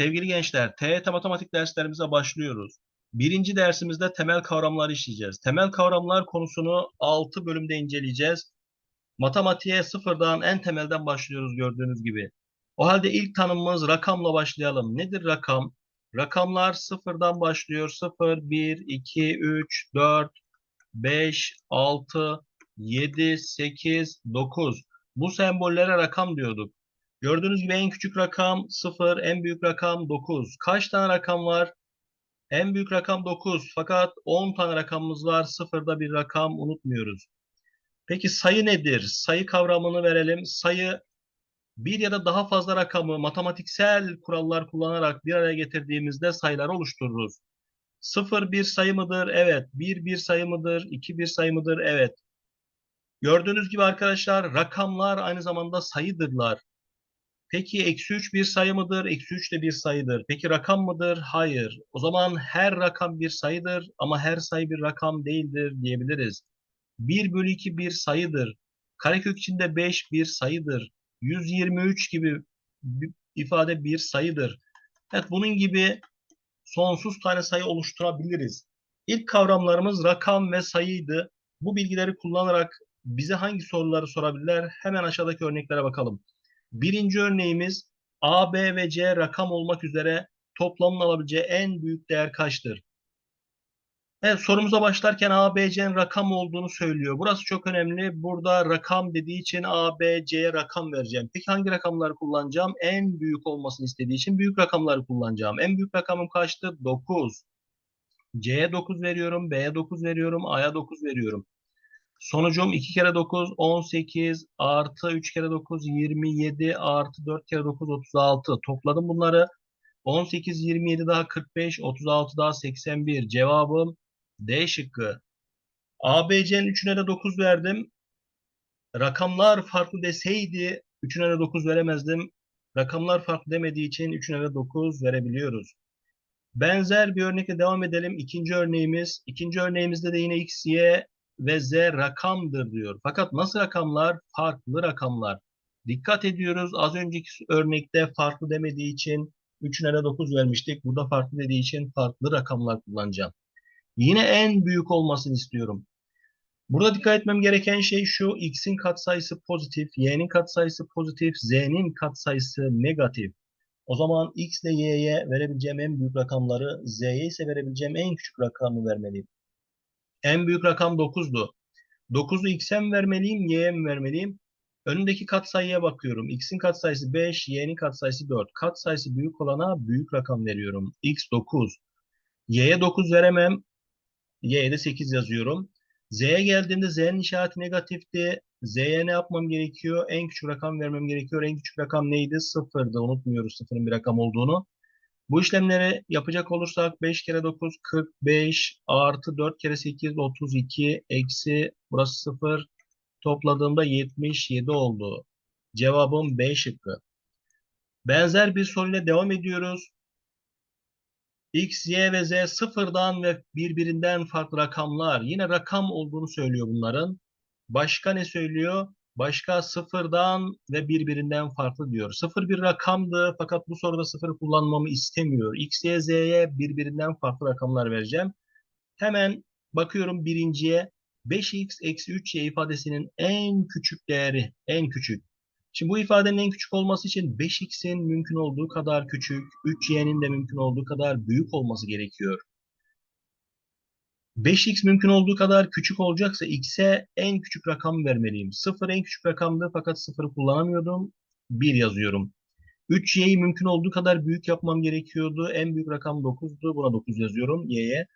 Sevgili gençler, TYT matematik derslerimize başlıyoruz. Birinci dersimizde temel kavramları işleyeceğiz. Temel kavramlar konusunu 6 bölümde inceleyeceğiz. Matematiğe sıfırdan en temelden başlıyoruz gördüğünüz gibi. O halde ilk tanımımız rakamla başlayalım. Nedir rakam? Rakamlar sıfırdan başlıyor. 0, 1, 2, 3, 4, 5, 6, 7, 8, 9. Bu sembollere rakam diyorduk. Gördüğünüz gibi en küçük rakam 0, en büyük rakam 9. Kaç tane rakam var? En büyük rakam 9 fakat 10 tane rakamımız var. Sıfırda bir rakam unutmuyoruz. Peki sayı nedir? Sayı kavramını verelim. Sayı bir ya da daha fazla rakamı matematiksel kurallar kullanarak bir araya getirdiğimizde sayıları oluştururuz. 0 bir sayı mıdır? Evet. 1 bir sayı mıdır? 2 bir sayı mıdır? Evet. Gördüğünüz gibi arkadaşlar rakamlar aynı zamanda sayıdırlar. Peki eksi 3 bir sayı mıdır? Eksi 3 de bir sayıdır. Peki rakam mıdır? Hayır. O zaman her rakam bir sayıdır ama her sayı bir rakam değildir diyebiliriz. 1 bölü 2 bir sayıdır. Karekök içinde 5 bir sayıdır. 123 gibi bir ifade bir sayıdır. Evet bunun gibi sonsuz tane sayı oluşturabiliriz. İlk kavramlarımız rakam ve sayıydı. Bu bilgileri kullanarak bize hangi soruları sorabilirler? Hemen aşağıdaki örneklere bakalım. Birinci örneğimiz A, B ve C rakam olmak üzere toplamın alabileceği en büyük değer kaçtır? Evet sorumuza başlarken A, B, C'nin rakam olduğunu söylüyor. Burası çok önemli. Burada rakam dediği için A, B, C'ye rakam vereceğim. Peki hangi rakamları kullanacağım? En büyük olmasını istediği için büyük rakamları kullanacağım. En büyük rakamım kaçtı? 9. C'ye 9 veriyorum, B'ye 9 veriyorum, A'ya 9 veriyorum. Sonucum 2 kere 9 18 artı 3 kere 9 27 artı 4 kere 9 36. Topladım bunları. 18 27 daha 45 36 daha 81. Cevabım D şıkkı. ABC'nin 3'üne de 9 verdim. Rakamlar farklı deseydi 3'üne de 9 veremezdim. Rakamlar farklı demediği için 3'üne de 9 verebiliyoruz. Benzer bir örnekle devam edelim. İkinci örneğimiz. İkinci örneğimizde de yine x, y ve z rakamdır diyor. Fakat nasıl rakamlar? Farklı rakamlar. Dikkat ediyoruz. Az önceki örnekte farklı demediği için 3'üne de 9 vermiştik. Burada farklı dediği için farklı rakamlar kullanacağım. Yine en büyük olmasını istiyorum. Burada dikkat etmem gereken şey şu. X'in katsayısı pozitif, Y'nin katsayısı pozitif, Z'nin katsayısı negatif. O zaman X ile Y'ye verebileceğim en büyük rakamları, Z'ye ise verebileceğim en küçük rakamı vermeliyim. En büyük rakam 9'du. 9'u X'e mi vermeliyim, Y'ye mi vermeliyim? Önündeki katsayıya bakıyorum. X'in katsayısı 5, Y'nin katsayısı 4. Katsayısı büyük olana büyük rakam veriyorum. X 9. Y'ye 9 veremem. Y'ye de 8 yazıyorum. Z'ye geldiğimde Z'nin işareti negatifti. Z'ye ne yapmam gerekiyor? En küçük rakam vermem gerekiyor. En küçük rakam neydi? 0'dı. Unutmuyoruz sıfırın bir rakam olduğunu. Bu işlemleri yapacak olursak 5 kere 9 45 artı 4 kere 8 32 eksi burası 0 topladığımda 77 oldu. Cevabım B şıkkı. Benzer bir soruyla devam ediyoruz. X, Y ve Z sıfırdan ve birbirinden farklı rakamlar. Yine rakam olduğunu söylüyor bunların. Başka ne söylüyor? Başka sıfırdan ve birbirinden farklı diyor. Sıfır bir rakamdı fakat bu soruda sıfır kullanmamı istemiyor. X, Y, Z'ye birbirinden farklı rakamlar vereceğim. Hemen bakıyorum birinciye. 5x eksi 3y ifadesinin en küçük değeri, en küçük. Şimdi bu ifadenin en küçük olması için 5x'in mümkün olduğu kadar küçük, 3y'nin de mümkün olduğu kadar büyük olması gerekiyor. 5x mümkün olduğu kadar küçük olacaksa x'e en küçük rakam vermeliyim. 0 en küçük rakamdı fakat 0'ı kullanamıyordum. 1 yazıyorum. 3y'yi mümkün olduğu kadar büyük yapmam gerekiyordu. En büyük rakam 9'du. Buna 9 yazıyorum y'ye.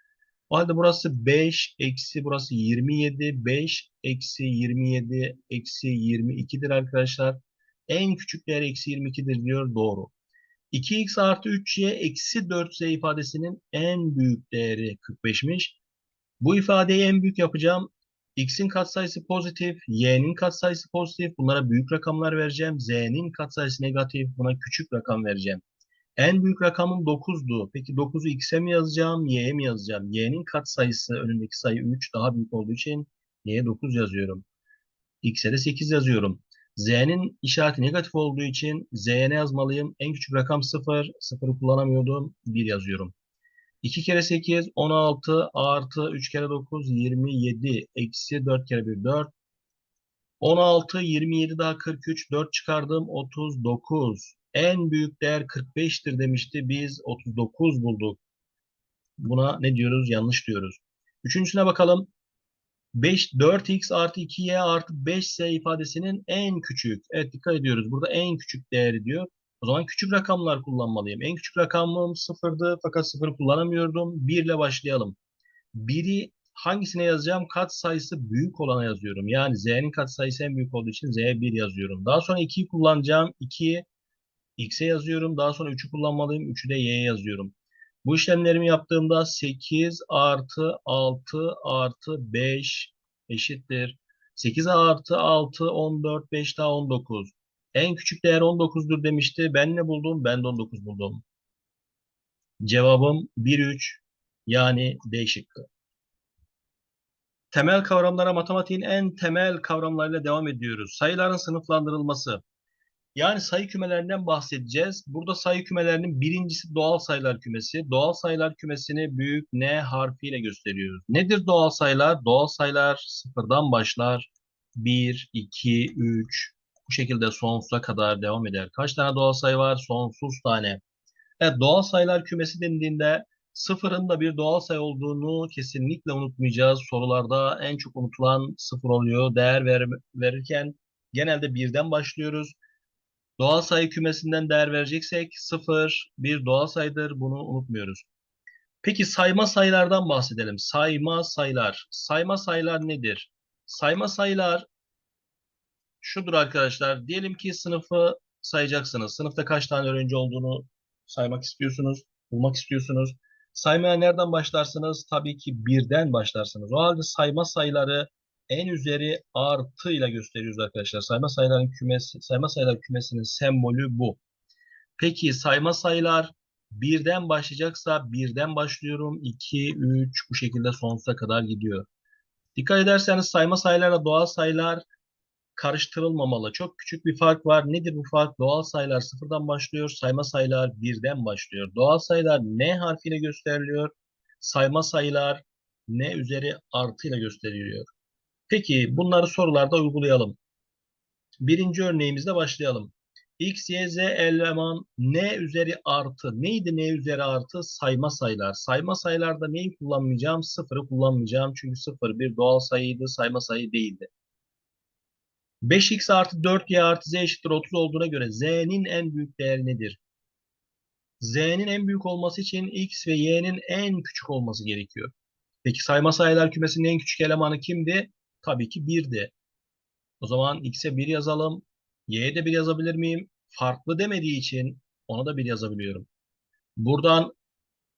O halde burası 5 eksi burası 27. 5 eksi 27 eksi 22'dir arkadaşlar. En küçük değer eksi 22'dir diyor. Doğru. 2x artı 3y eksi 4z ifadesinin en büyük değeri 45'miş. Bu ifadeyi en büyük yapacağım. X'in katsayısı pozitif, Y'nin katsayısı pozitif. Bunlara büyük rakamlar vereceğim. Z'nin katsayısı negatif. Buna küçük rakam vereceğim. En büyük rakamım 9'du. Peki 9'u X'e mi yazacağım, Y'ye mi yazacağım? Y'nin katsayısı önündeki sayı 3 daha büyük olduğu için Y'ye 9 yazıyorum. X'e de 8 yazıyorum. Z'nin işareti negatif olduğu için Z'ye ne yazmalıyım? En küçük rakam 0. 0'ı kullanamıyordum. 1 yazıyorum. 2 kere 8 16 artı 3 kere 9 27 eksi 4 kere 1 4 16 27 daha 43 4 çıkardım 39 en büyük değer 45'tir demişti biz 39 bulduk. Buna ne diyoruz? Yanlış diyoruz. Üçüncüsüne bakalım. 5 4x artı 2y artı 5z ifadesinin en küçük. Evet dikkat ediyoruz. Burada en küçük değeri diyor o zaman küçük rakamlar kullanmalıyım. En küçük rakamım sıfırdı fakat sıfırı kullanamıyordum. 1 ile başlayalım. 1'i hangisine yazacağım? Kat sayısı büyük olana yazıyorum. Yani z'nin kat sayısı en büyük olduğu için z'ye 1 yazıyorum. Daha sonra 2'yi kullanacağım. 2'yi x'e yazıyorum. Daha sonra 3'ü kullanmalıyım. 3'ü de y'ye yazıyorum. Bu işlemlerimi yaptığımda 8 artı 6 artı 5 eşittir. 8 artı 6 14 5 daha 19. En küçük değer 19'dur demişti. Ben ne buldum? Ben de 19 buldum. Cevabım 1-3 yani D. Temel kavramlara matematiğin en temel kavramlarıyla devam ediyoruz. Sayıların sınıflandırılması. Yani sayı kümelerinden bahsedeceğiz. Burada sayı kümelerinin birincisi doğal sayılar kümesi. Doğal sayılar kümesini büyük N harfiyle gösteriyoruz. Nedir doğal sayılar? Doğal sayılar sıfırdan başlar. 1, 2, 3, bu şekilde sonsuza kadar devam eder. Kaç tane doğal sayı var? Sonsuz tane. Evet doğal sayılar kümesi denildiğinde sıfırın da bir doğal sayı olduğunu kesinlikle unutmayacağız. Sorularda en çok unutulan sıfır oluyor. Değer ver, verirken genelde birden başlıyoruz. Doğal sayı kümesinden değer vereceksek sıfır bir doğal sayıdır. Bunu unutmuyoruz. Peki sayma sayılardan bahsedelim. Sayma sayılar. Sayma sayılar nedir? Sayma sayılar şudur arkadaşlar. Diyelim ki sınıfı sayacaksınız. Sınıfta kaç tane öğrenci olduğunu saymak istiyorsunuz, bulmak istiyorsunuz. Saymaya nereden başlarsınız? Tabii ki birden başlarsınız. O halde sayma sayıları en üzeri artı ile gösteriyoruz arkadaşlar. Sayma sayıların kümesi, sayma sayılar kümesinin sembolü bu. Peki sayma sayılar birden başlayacaksa birden başlıyorum. 2, 3 bu şekilde sonsuza kadar gidiyor. Dikkat ederseniz sayma sayılarla doğal sayılar karıştırılmamalı. Çok küçük bir fark var. Nedir bu fark? Doğal sayılar sıfırdan başlıyor. Sayma sayılar birden başlıyor. Doğal sayılar N harfiyle gösteriliyor. Sayma sayılar N üzeri artı ile gösteriliyor. Peki bunları sorularda uygulayalım. Birinci örneğimizde başlayalım. X, Y, Z eleman N üzeri artı. Neydi N üzeri artı? Sayma sayılar. Sayma sayılarda neyi kullanmayacağım? Sıfırı kullanmayacağım. Çünkü sıfır bir doğal sayıydı. Sayma sayı değildi. 5x artı 4y artı z eşittir 30 olduğuna göre z'nin en büyük değeri nedir? z'nin en büyük olması için x ve y'nin en küçük olması gerekiyor. Peki sayma sayılar kümesinin en küçük elemanı kimdi? Tabii ki 1'di. O zaman x'e 1 yazalım. y'ye de 1 yazabilir miyim? Farklı demediği için ona da 1 yazabiliyorum. Buradan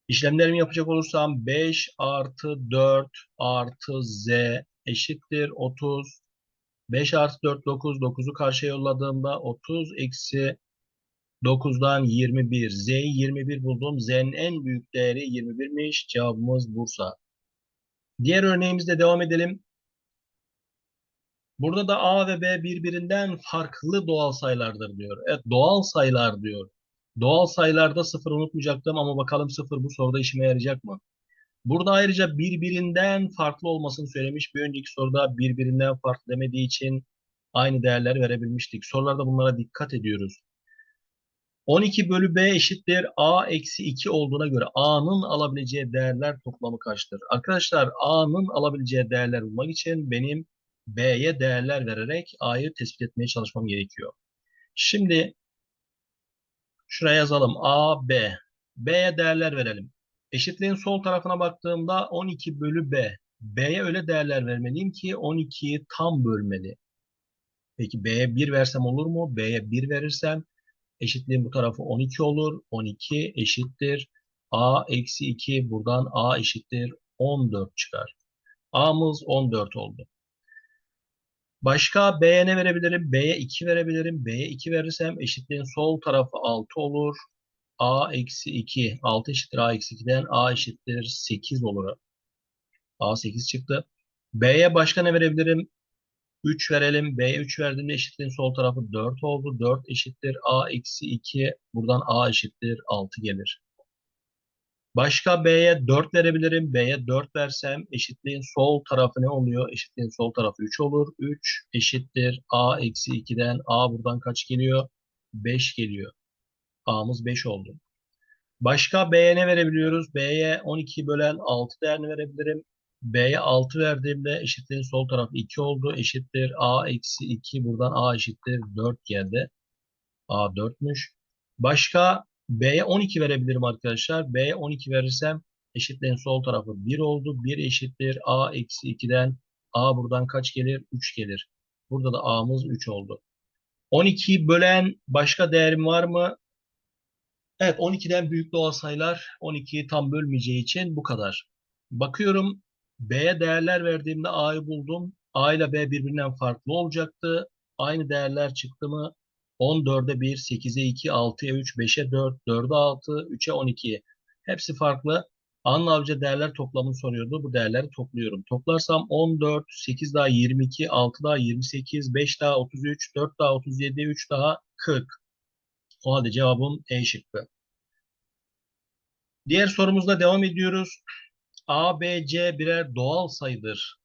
işlemlerimi yapacak olursam 5 artı 4 artı z eşittir 30 5 artı 4 9. 9'u karşıya yolladığımda 30 eksi 9'dan 21. Z'yi 21 buldum. Z'nin en büyük değeri 21'miş. Cevabımız Bursa. Diğer örneğimizde devam edelim. Burada da A ve B birbirinden farklı doğal sayılardır diyor. Evet doğal sayılar diyor. Doğal sayılarda sıfır unutmayacaktım ama bakalım sıfır bu soruda işime yarayacak mı? Burada ayrıca birbirinden farklı olmasını söylemiş. Bir önceki soruda birbirinden farklı demediği için aynı değerler verebilmiştik. Sorularda bunlara dikkat ediyoruz. 12 bölü B eşittir A eksi 2 olduğuna göre A'nın alabileceği değerler toplamı kaçtır? Arkadaşlar A'nın alabileceği değerler bulmak için benim B'ye değerler vererek A'yı tespit etmeye çalışmam gerekiyor. Şimdi şuraya yazalım A, B. B'ye değerler verelim. Eşitliğin sol tarafına baktığımda 12 bölü B. B'ye öyle değerler vermeliyim ki 12'yi tam bölmeli. Peki B'ye 1 versem olur mu? B'ye 1 verirsem eşitliğin bu tarafı 12 olur. 12 eşittir. A eksi 2 buradan A eşittir 14 çıkar. A'mız 14 oldu. Başka B'ye ne verebilirim? B'ye 2 verebilirim. B'ye 2 verirsem eşitliğin sol tarafı 6 olur. A eksi 2. 6 eşittir A eksi 2'den A eşittir 8 olur. A 8 çıktı. B'ye başka ne verebilirim? 3 verelim. B'ye 3 verdiğimde eşitliğin sol tarafı 4 oldu. 4 eşittir A eksi 2. Buradan A eşittir 6 gelir. Başka B'ye 4 verebilirim. B'ye 4 versem eşitliğin sol tarafı ne oluyor? Eşitliğin sol tarafı 3 olur. 3 eşittir A eksi 2'den A buradan kaç geliyor? 5 geliyor. A'mız 5 oldu. Başka B'ye ne verebiliyoruz? B'ye 12 bölen 6 değerini verebilirim. B'ye 6 verdiğimde eşitliğin sol tarafı 2 oldu. Eşittir A eksi 2. Buradan A eşittir 4 geldi. A 4'müş. Başka B'ye 12 verebilirim arkadaşlar. B'ye 12 verirsem eşitliğin sol tarafı 1 oldu. 1 eşittir A eksi 2'den A buradan kaç gelir? 3 gelir. Burada da A'mız 3 oldu. 12'yi bölen başka değerim var mı? Evet 12'den büyük doğal sayılar 12'yi tam bölmeyeceği için bu kadar. Bakıyorum B'ye değerler verdiğimde A'yı buldum. A ile B birbirinden farklı olacaktı. Aynı değerler çıktı mı? 14'e 1, 8'e 2, 6'ya 3, 5'e 4, 4'e 6, 3'e 12. Hepsi farklı. Anıl Avcı değerler toplamını soruyordu. Bu değerleri topluyorum. Toplarsam 14, 8 daha 22, 6 daha 28, 5 daha 33, 4 daha 37, 3 daha 40. O halde cevabım E şıkkı. Diğer sorumuzda devam ediyoruz. A, B, C birer doğal sayıdır.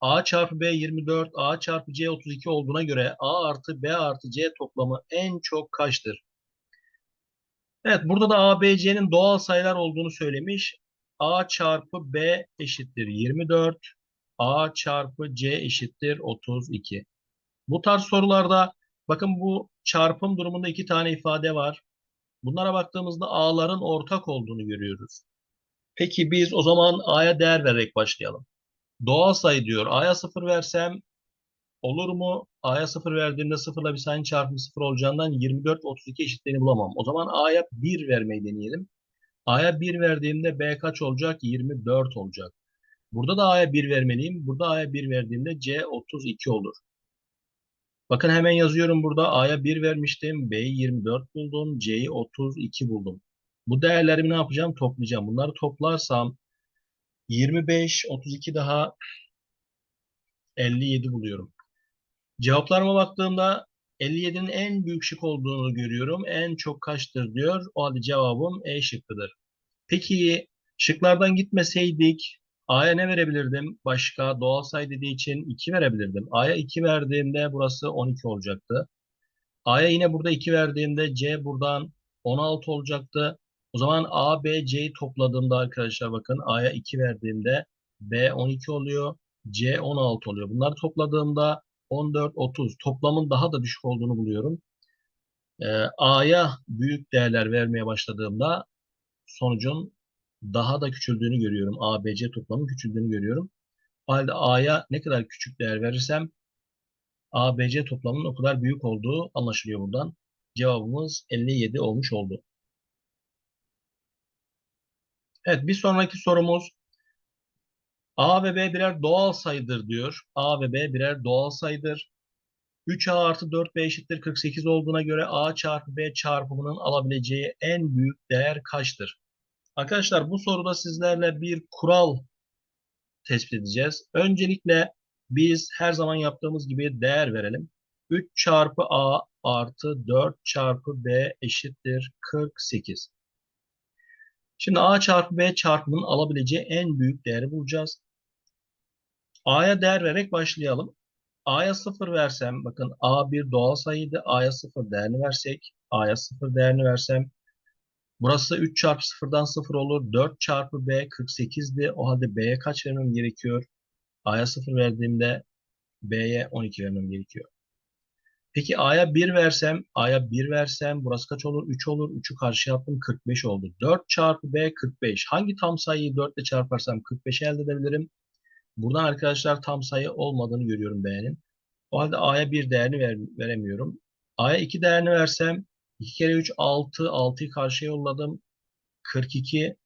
A çarpı B 24, A çarpı C 32 olduğuna göre A artı B artı C toplamı en çok kaçtır? Evet burada da A, B, C'nin doğal sayılar olduğunu söylemiş. A çarpı B eşittir 24. A çarpı C eşittir 32. Bu tarz sorularda bakın bu çarpım durumunda iki tane ifade var. Bunlara baktığımızda A'ların ortak olduğunu görüyoruz. Peki biz o zaman A'ya değer vererek başlayalım. Doğal sayı diyor. A'ya 0 versem olur mu? A'ya 0 verdiğimde 0 ile bir sayının çarpımı 0 olacağından 24 ve 32 eşitliğini bulamam. O zaman A'ya 1 vermeyi deneyelim. A'ya 1 verdiğimde B kaç olacak? 24 olacak. Burada da A'ya 1 vermeliyim. Burada A'ya 1 verdiğimde C 32 olur. Bakın hemen yazıyorum burada. A'ya 1 vermiştim. B'yi 24 buldum. C'yi 32 buldum. Bu değerlerimi ne yapacağım? Toplayacağım. Bunları toplarsam 25, 32 daha 57 buluyorum. Cevaplarıma baktığımda 57'nin en büyük şık olduğunu görüyorum. En çok kaçtır diyor. O halde cevabım E şıkkıdır. Peki şıklardan gitmeseydik A'ya ne verebilirdim? Başka doğal sayı dediği için 2 verebilirdim. A'ya 2 verdiğimde burası 12 olacaktı. A'ya yine burada 2 verdiğimde C buradan 16 olacaktı. O zaman A, B, C'yi topladığımda arkadaşlar bakın A'ya 2 verdiğimde B 12 oluyor. C 16 oluyor. Bunları topladığımda 14, 30. Toplamın daha da düşük olduğunu buluyorum. Ee, A'ya büyük değerler vermeye başladığımda sonucun daha da küçüldüğünü görüyorum. A, B, C toplamın küçüldüğünü görüyorum. O halde A'ya ne kadar küçük değer verirsem A, B, C toplamının o kadar büyük olduğu anlaşılıyor buradan. Cevabımız 57 olmuş oldu. Evet bir sonraki sorumuz A ve B birer doğal sayıdır diyor. A ve B birer doğal sayıdır. 3A artı 4B eşittir 48 olduğuna göre A çarpı B çarpımının alabileceği en büyük değer kaçtır? Arkadaşlar bu soruda sizlerle bir kural tespit edeceğiz. Öncelikle biz her zaman yaptığımız gibi değer verelim. 3 çarpı A artı 4 çarpı B eşittir 48. Şimdi A çarpı B çarpımının alabileceği en büyük değeri bulacağız. A'ya değer vererek başlayalım. A'ya 0 versem, bakın A bir doğal sayıydı. A'ya 0 değerini versek, A'ya 0 değerini versem, burası 3 çarpı 0'dan 0 olur. 4 çarpı B 48'di. O halde B'ye kaç vermem gerekiyor? A'ya 0 verdiğimde B'ye 12 vermem gerekiyor. Peki A'ya 1 versem, A'ya 1 versem burası kaç olur? 3 olur. 3'ü karşı yaptım 45 oldu. 4 çarpı B 45. Hangi tam sayıyı 4 ile çarparsam 45 elde edebilirim? Buradan arkadaşlar tam sayı olmadığını görüyorum B'nin. O halde A'ya 1 değerini ver, veremiyorum. A'ya 2 değerini versem 2 kere 3 6. 6'yı karşıya yolladım. 42.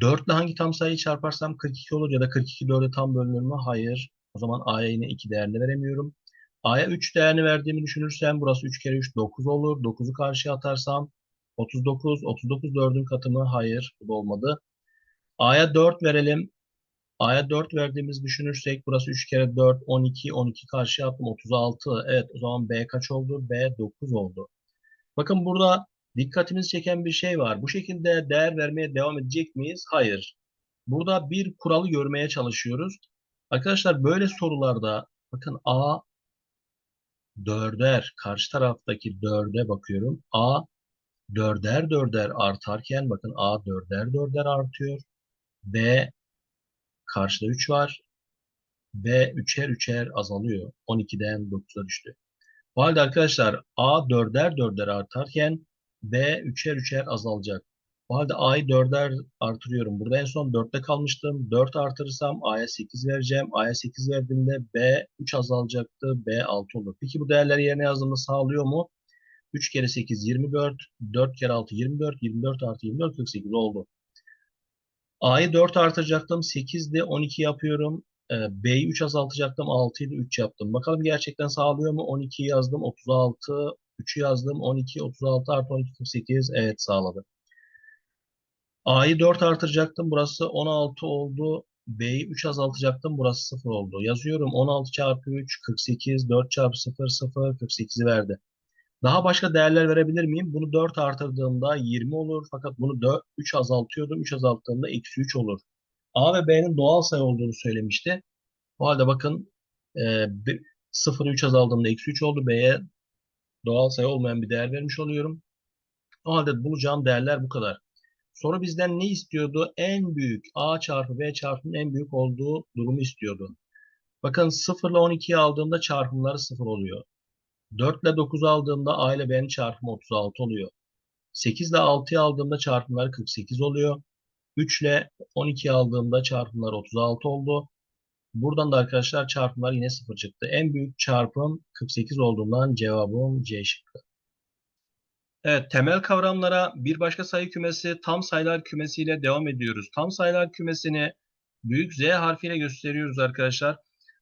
4 ile hangi tam sayıyı çarparsam 42 olur ya da 42 4'e tam bölünür mü? Hayır. O zaman A'ya yine 2 değerini veremiyorum. A'ya 3 değerini verdiğimi düşünürsem burası 3 kere 3 9 olur. 9'u karşıya atarsam 39. 39 4'ün katı mı? Hayır. Bu da olmadı. A'ya 4 verelim. A'ya 4 verdiğimiz düşünürsek burası 3 kere 4 12 12 karşıya attım 36. Evet o zaman B kaç oldu? B 9 oldu. Bakın burada dikkatimizi çeken bir şey var. Bu şekilde değer vermeye devam edecek miyiz? Hayır. Burada bir kuralı görmeye çalışıyoruz. Arkadaşlar böyle sorularda bakın A dörder karşı taraftaki dörde bakıyorum. A dörder dörder artarken bakın A dörder dörder artıyor. B karşıda 3 var. B üçer üçer azalıyor. 12'den 9'a düştü. O halde arkadaşlar A dörder dörder artarken B üçer üçer azalacak. O halde A'yı dörder artırıyorum. Burada en son 4'te kalmıştım. 4 artırırsam A'ya 8 vereceğim. A'ya 8 verdiğimde B 3 azalacaktı. B 6 olur. Peki bu değerleri yerine yazdığımda sağlıyor mu? 3 kere 8 24. 4 kere 6 24. 24 artı 24 48 oldu. A'yı 4 artıracaktım. 8'de 12 yapıyorum. B'yi 3 azaltacaktım. 6 ile 3 yaptım. Bakalım gerçekten sağlıyor mu? 12'yi yazdım. 36. 3'ü yazdım. 12, 36 artı 12, 48. Evet sağladı. A'yı 4 artıracaktım. Burası 16 oldu. B'yi 3 azaltacaktım. Burası 0 oldu. Yazıyorum. 16 çarpı 3 48. 4 çarpı 0 0 48'i verdi. Daha başka değerler verebilir miyim? Bunu 4 artırdığımda 20 olur. Fakat bunu 4, 3 azaltıyordum. 3 azalttığımda eksi 3 olur. A ve B'nin doğal sayı olduğunu söylemişti. O halde bakın e, 0'ı 3 azaldığımda eksi 3 oldu. B'ye doğal sayı olmayan bir değer vermiş oluyorum. O halde bulacağım değerler bu kadar. Soru bizden ne istiyordu? En büyük A çarpı B çarpımın en büyük olduğu durumu istiyordu. Bakın 0 ile 12'yi aldığımda çarpımları 0 oluyor. 4 ile 9'u aldığımda A ile B'nin çarpımı 36 oluyor. 8 ile 6'yı aldığımda çarpımları 48 oluyor. 3 ile 12'yi aldığımda çarpımlar 36 oldu. Buradan da arkadaşlar çarpımlar yine 0 çıktı. En büyük çarpım 48 olduğundan cevabım C şıkkı. Evet, temel kavramlara bir başka sayı kümesi tam sayılar kümesiyle devam ediyoruz. Tam sayılar kümesini büyük Z harfiyle gösteriyoruz arkadaşlar.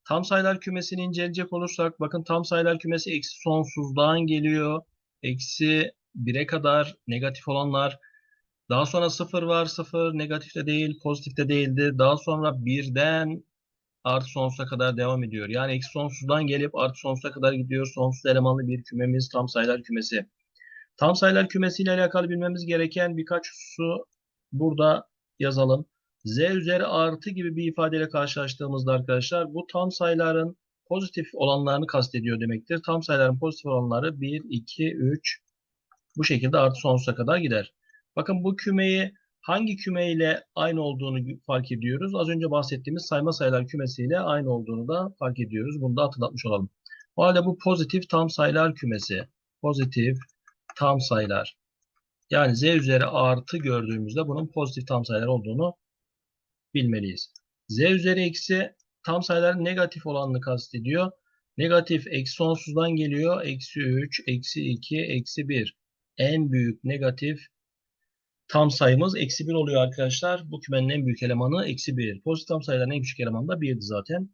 Tam sayılar kümesini inceleyecek olursak bakın tam sayılar kümesi eksi sonsuzdan geliyor. Eksi 1'e kadar negatif olanlar. Daha sonra 0 var. 0 negatif de değil, pozitif de değildi. Daha sonra 1'den artı sonsuza kadar devam ediyor. Yani eksi sonsuzdan gelip artı sonsuza kadar gidiyor. Sonsuz elemanlı bir kümemiz tam sayılar kümesi. Tam sayılar kümesiyle alakalı bilmemiz gereken birkaç hususu burada yazalım. Z üzeri artı gibi bir ifadeyle karşılaştığımızda arkadaşlar bu tam sayıların pozitif olanlarını kastediyor demektir. Tam sayıların pozitif olanları 1, 2, 3 bu şekilde artı sonsuza kadar gider. Bakın bu kümeyi hangi küme ile aynı olduğunu fark ediyoruz. Az önce bahsettiğimiz sayma sayılar kümesiyle aynı olduğunu da fark ediyoruz. Bunu da hatırlatmış olalım. O halde bu pozitif tam sayılar kümesi. Pozitif tam sayılar. Yani z üzeri artı gördüğümüzde bunun pozitif tam sayılar olduğunu bilmeliyiz. z üzeri eksi tam sayıların negatif olanını kastediyor. Negatif eksi sonsuzdan geliyor. Eksi 3, eksi 2, eksi 1. En büyük negatif tam sayımız eksi 1 oluyor arkadaşlar. Bu kümenin en büyük elemanı eksi 1. Pozitif tam sayıların en küçük elemanı da 1'di zaten.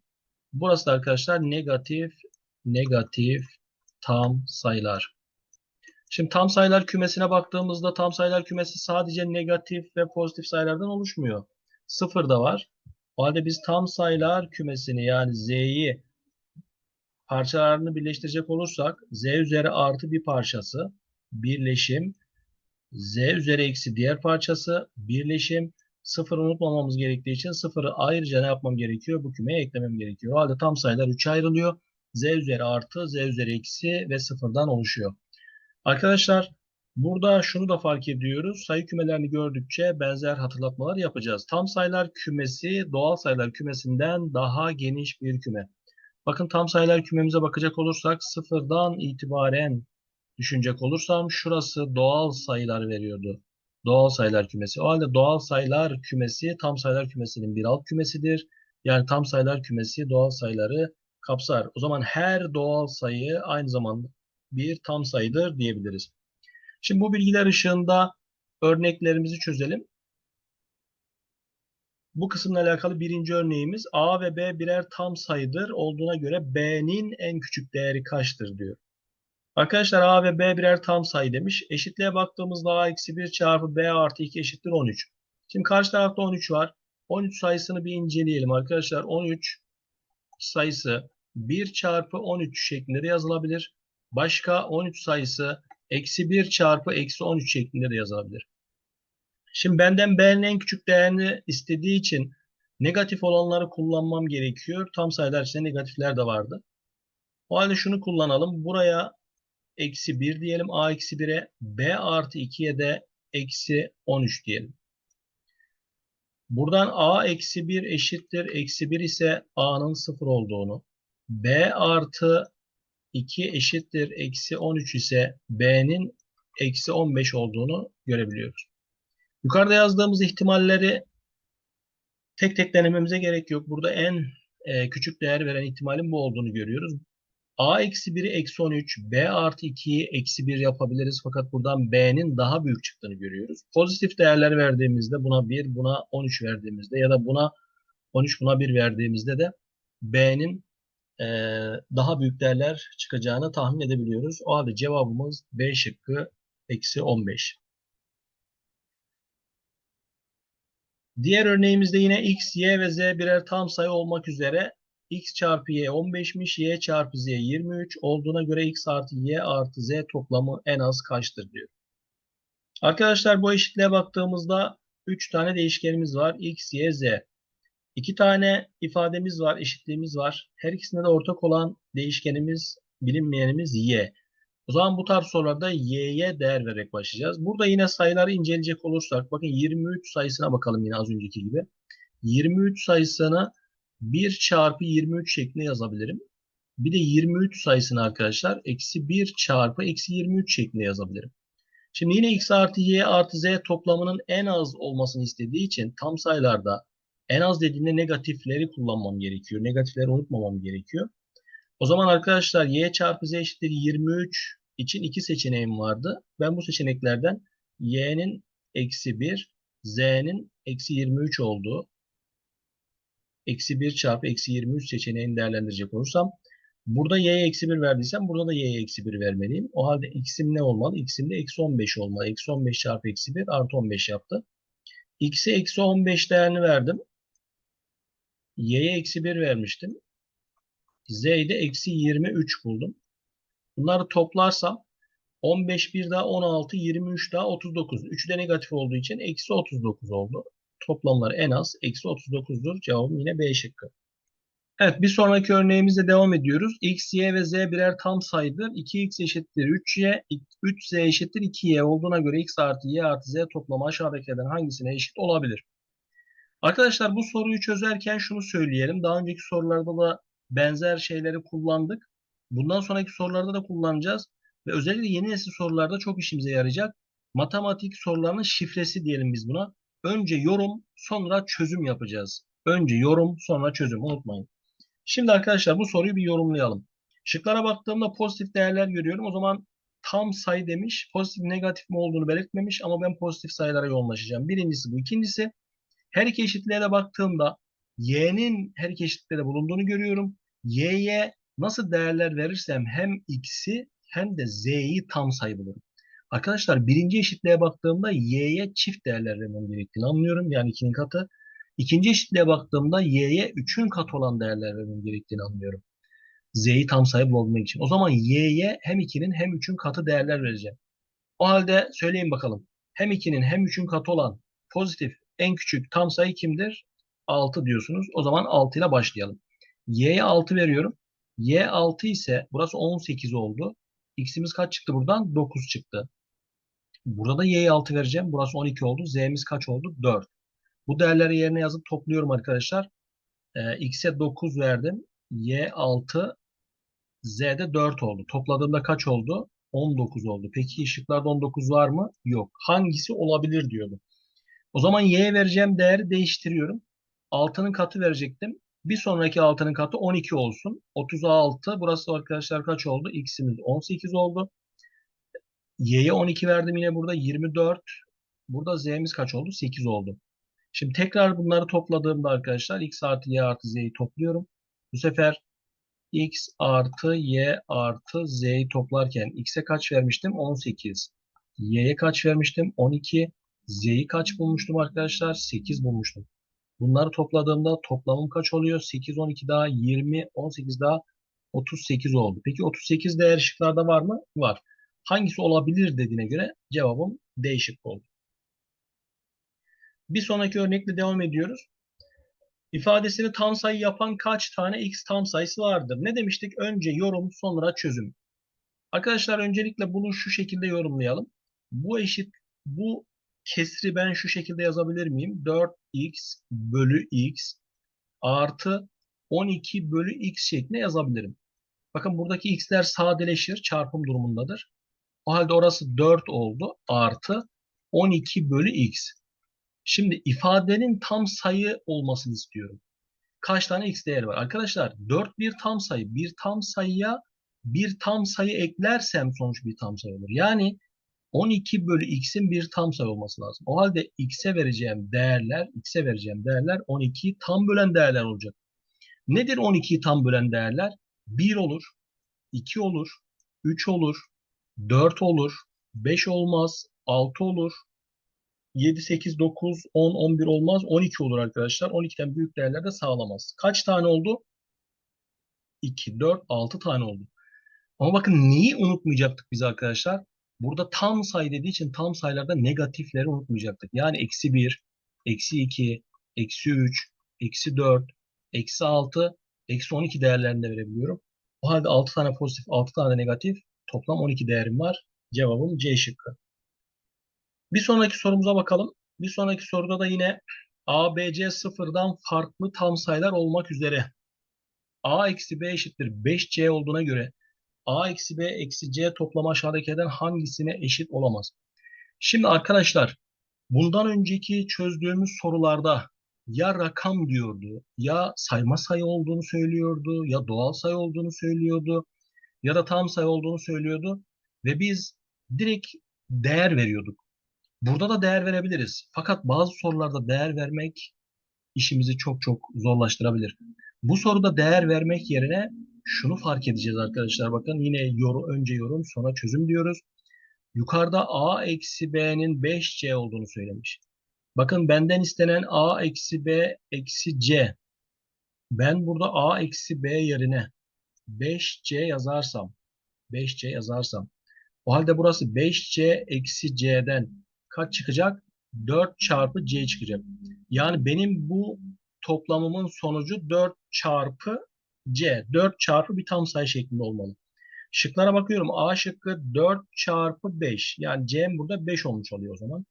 Burası da arkadaşlar negatif, negatif tam sayılar. Şimdi tam sayılar kümesine baktığımızda tam sayılar kümesi sadece negatif ve pozitif sayılardan oluşmuyor. Sıfır da var. O halde biz tam sayılar kümesini yani z'yi parçalarını birleştirecek olursak z üzeri artı bir parçası birleşim z üzeri eksi diğer parçası birleşim sıfırı unutmamamız gerektiği için sıfırı ayrıca ne yapmam gerekiyor? Bu kümeye eklemem gerekiyor. O halde tam sayılar 3'e ayrılıyor. z üzeri artı, z üzeri eksi ve sıfırdan oluşuyor. Arkadaşlar burada şunu da fark ediyoruz. Sayı kümelerini gördükçe benzer hatırlatmalar yapacağız. Tam sayılar kümesi doğal sayılar kümesinden daha geniş bir küme. Bakın tam sayılar kümemize bakacak olursak sıfırdan itibaren düşünecek olursam şurası doğal sayılar veriyordu. Doğal sayılar kümesi. O halde doğal sayılar kümesi tam sayılar kümesinin bir alt kümesidir. Yani tam sayılar kümesi doğal sayıları kapsar. O zaman her doğal sayı aynı zamanda bir tam sayıdır diyebiliriz. Şimdi bu bilgiler ışığında örneklerimizi çözelim. Bu kısımla alakalı birinci örneğimiz A ve B birer tam sayıdır olduğuna göre B'nin en küçük değeri kaçtır diyor. Arkadaşlar A ve B birer tam sayı demiş. Eşitliğe baktığımızda A eksi 1 çarpı B artı 2 eşittir 13. Şimdi karşı tarafta 13 var. 13 sayısını bir inceleyelim arkadaşlar. 13 sayısı 1 çarpı 13 şeklinde de yazılabilir. Başka 13 sayısı eksi 1 çarpı eksi 13 şeklinde de yazılabilir. Şimdi benden B'nin en küçük değerini istediği için negatif olanları kullanmam gerekiyor. Tam sayılar içinde negatifler de vardı. O halde şunu kullanalım. Buraya eksi 1 diyelim a eksi 1'e. B artı 2'ye de eksi 13 diyelim. Buradan a eksi 1 eşittir. Eksi 1 ise a'nın 0 olduğunu. B artı 2 eşittir. Eksi 13 ise b'nin eksi 15 olduğunu görebiliyoruz. Yukarıda yazdığımız ihtimalleri tek tek denememize gerek yok. Burada en e, küçük değer veren ihtimalin bu olduğunu görüyoruz. A eksi 1'i eksi 13, B artı 2'yi eksi 1 yapabiliriz. Fakat buradan B'nin daha büyük çıktığını görüyoruz. Pozitif değerler verdiğimizde buna 1, buna 13 verdiğimizde ya da buna 13, buna 1 verdiğimizde de B'nin e, daha büyük değerler çıkacağını tahmin edebiliyoruz. O halde cevabımız B şıkkı eksi 15. Diğer örneğimizde yine x, y ve z birer tam sayı olmak üzere x çarpı y 15'miş, y çarpı z 23 olduğuna göre x artı y artı z toplamı en az kaçtır diyor. Arkadaşlar bu eşitliğe baktığımızda 3 tane değişkenimiz var. x, y, z. 2 tane ifademiz var, eşitliğimiz var. Her ikisinde de ortak olan değişkenimiz, bilinmeyenimiz y. O zaman bu tarz sorularda y'ye değer vererek başlayacağız. Burada yine sayıları inceleyecek olursak bakın 23 sayısına bakalım yine az önceki gibi. 23 sayısını 1 çarpı 23 şeklinde yazabilirim. Bir de 23 sayısını arkadaşlar eksi 1 çarpı eksi 23 şeklinde yazabilirim. Şimdi yine x artı y artı z toplamının en az olmasını istediği için tam sayılarda en az dediğinde negatifleri kullanmam gerekiyor. Negatifleri unutmamam gerekiyor. O zaman arkadaşlar y çarpı z eşittir 23 için iki seçeneğim vardı. Ben bu seçeneklerden y'nin eksi 1, z'nin eksi 23 olduğu eksi 1 çarpı eksi 23 seçeneğini değerlendirecek olursam burada y'ye eksi 1 verdiysem burada da y'ye eksi 1 vermeliyim. O halde x'im ne olmalı? x'im de eksi 15 olmalı. Eksi 15 çarpı eksi 1 artı 15 yaptı. x'e eksi 15 değerini verdim. y'ye eksi 1 vermiştim. z'de eksi 23 buldum. Bunları toplarsam 15 bir daha 16, 23 daha 39. 3 de negatif olduğu için eksi 39 oldu toplamları en az eksi 39'dur. Cevabım yine B şıkkı. Evet bir sonraki örneğimizde devam ediyoruz. x, y ve z birer tam sayıdır. 2x eşittir 3y, 3z eşittir 2y olduğuna göre x artı y artı z toplamı aşağıdakilerden hangisine eşit olabilir? Arkadaşlar bu soruyu çözerken şunu söyleyelim. Daha önceki sorularda da benzer şeyleri kullandık. Bundan sonraki sorularda da kullanacağız. Ve özellikle yeni nesil sorularda çok işimize yarayacak. Matematik sorularının şifresi diyelim biz buna. Önce yorum, sonra çözüm yapacağız. Önce yorum, sonra çözüm. Unutmayın. Şimdi arkadaşlar bu soruyu bir yorumlayalım. Şıklara baktığımda pozitif değerler görüyorum. O zaman tam sayı demiş. Pozitif negatif mi olduğunu belirtmemiş ama ben pozitif sayılara yoğunlaşacağım. Birincisi bu. İkincisi her iki eşitliğe de baktığımda y'nin her iki eşitliğe bulunduğunu görüyorum. y'ye nasıl değerler verirsem hem x'i hem de z'yi tam sayı bulurum. Arkadaşlar birinci eşitliğe baktığımda y'ye çift değerler vermem gerektiğini anlıyorum. Yani 2'nin katı. İkinci eşitliğe baktığımda y'ye 3'ün katı olan değerler vermem gerektiğini anlıyorum. z'yi tam sayı bulabilmek için. O zaman y'ye hem 2'nin hem 3'ün katı değerler vereceğim. O halde söyleyin bakalım. Hem 2'nin hem 3'ün katı olan pozitif en küçük tam sayı kimdir? 6 diyorsunuz. O zaman 6 ile başlayalım. y'ye 6 veriyorum. y 6 ise burası 18 oldu. x'imiz kaç çıktı buradan? 9 çıktı. Burada da y'ye 6 vereceğim. Burası 12 oldu. Z'miz kaç oldu? 4. Bu değerleri yerine yazıp topluyorum arkadaşlar. Ee, x'e 9 verdim. y 6 z'de 4 oldu. Topladığımda kaç oldu? 19 oldu. Peki şıklarda 19 var mı? Yok. Hangisi olabilir diyordu. O zaman y'ye vereceğim değeri değiştiriyorum. 6'nın katı verecektim. Bir sonraki 6'nın katı 12 olsun. 36. Burası arkadaşlar kaç oldu? X'imiz 18 oldu. Y'ye 12 verdim yine burada 24. Burada Z'miz kaç oldu? 8 oldu. Şimdi tekrar bunları topladığımda arkadaşlar X artı Y artı Z'yi topluyorum. Bu sefer X artı Y artı Z'yi toplarken X'e kaç vermiştim? 18. Y'ye kaç vermiştim? 12. Z'yi kaç bulmuştum arkadaşlar? 8 bulmuştum. Bunları topladığımda toplamım kaç oluyor? 8, 12 daha 20, 18 daha 38 oldu. Peki 38 değer şıklarda var mı? Var. Hangisi olabilir dediğine göre cevabım D şıkkı oldu. Bir sonraki örnekle devam ediyoruz. İfadesini tam sayı yapan kaç tane x tam sayısı vardır? Ne demiştik? Önce yorum, sonra çözüm. Arkadaşlar öncelikle bunu şu şekilde yorumlayalım. Bu eşit, bu kesri ben şu şekilde yazabilir miyim? 4x bölü x artı 12 bölü x şeklinde yazabilirim. Bakın buradaki x'ler sadeleşir, çarpım durumundadır. O halde orası 4 oldu artı 12 bölü x. Şimdi ifadenin tam sayı olmasını istiyorum. Kaç tane x değeri var? Arkadaşlar 4 bir tam sayı. Bir tam sayıya bir tam sayı eklersem sonuç bir tam sayı olur. Yani 12 bölü x'in bir tam sayı olması lazım. O halde x'e vereceğim değerler, x'e vereceğim değerler 12'yi tam bölen değerler olacak. Nedir 12'yi tam bölen değerler? 1 olur, 2 olur, 3 olur, 4 olur, 5 olmaz, 6 olur, 7, 8, 9, 10, 11 olmaz. 12 olur arkadaşlar. 12'den büyük değerler de sağlamaz. Kaç tane oldu? 2, 4, 6 tane oldu. Ama bakın neyi unutmayacaktık biz arkadaşlar? Burada tam sayı dediği için tam sayılarda negatifleri unutmayacaktık. Yani eksi 1, eksi 2, eksi 3, eksi 4, eksi 6, eksi 12 değerlerini de verebiliyorum. O halde 6 tane pozitif, 6 tane negatif. Toplam 12 değerim var. Cevabım C şıkkı. Bir sonraki sorumuza bakalım. Bir sonraki soruda da yine A, B, C sıfırdan farklı tam sayılar olmak üzere A eksi B eşittir 5C olduğuna göre A eksi B eksi C toplamı aşağıdakilerden hangisine eşit olamaz? Şimdi arkadaşlar bundan önceki çözdüğümüz sorularda ya rakam diyordu, ya sayma sayı olduğunu söylüyordu, ya doğal sayı olduğunu söylüyordu, ya da tam sayı olduğunu söylüyordu ve biz direkt değer veriyorduk. Burada da değer verebiliriz. Fakat bazı sorularda değer vermek işimizi çok çok zorlaştırabilir. Bu soruda değer vermek yerine şunu fark edeceğiz arkadaşlar. Bakın yine yorum, önce yorum sonra çözüm diyoruz. Yukarıda a eksi b'nin 5c olduğunu söylemiş. Bakın benden istenen a eksi b eksi c. Ben burada a eksi b yerine 5c yazarsam 5c yazarsam o halde burası 5c eksi c'den kaç çıkacak? 4 çarpı c çıkacak. Yani benim bu toplamımın sonucu 4 çarpı c. 4 çarpı bir tam sayı şeklinde olmalı. Şıklara bakıyorum. A şıkkı 4 çarpı 5. Yani c'm burada 5 olmuş oluyor o zaman.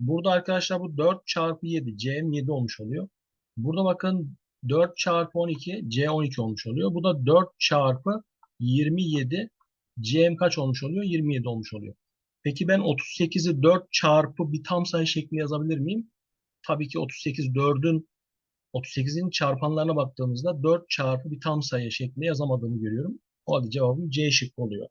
Burada arkadaşlar bu 4 çarpı 7. c'm 7 olmuş oluyor. Burada bakın 4 çarpı 12. c 12 olmuş oluyor. Bu da 4 çarpı 27. c'm kaç olmuş oluyor? 27 olmuş oluyor. Peki ben 38'i 4 çarpı bir tam sayı şeklinde yazabilir miyim? Tabii ki 38 4'ün 38'in çarpanlarına baktığımızda 4 çarpı bir tam sayı şeklinde yazamadığımı görüyorum. O halde cevabım C şıkkı oluyor.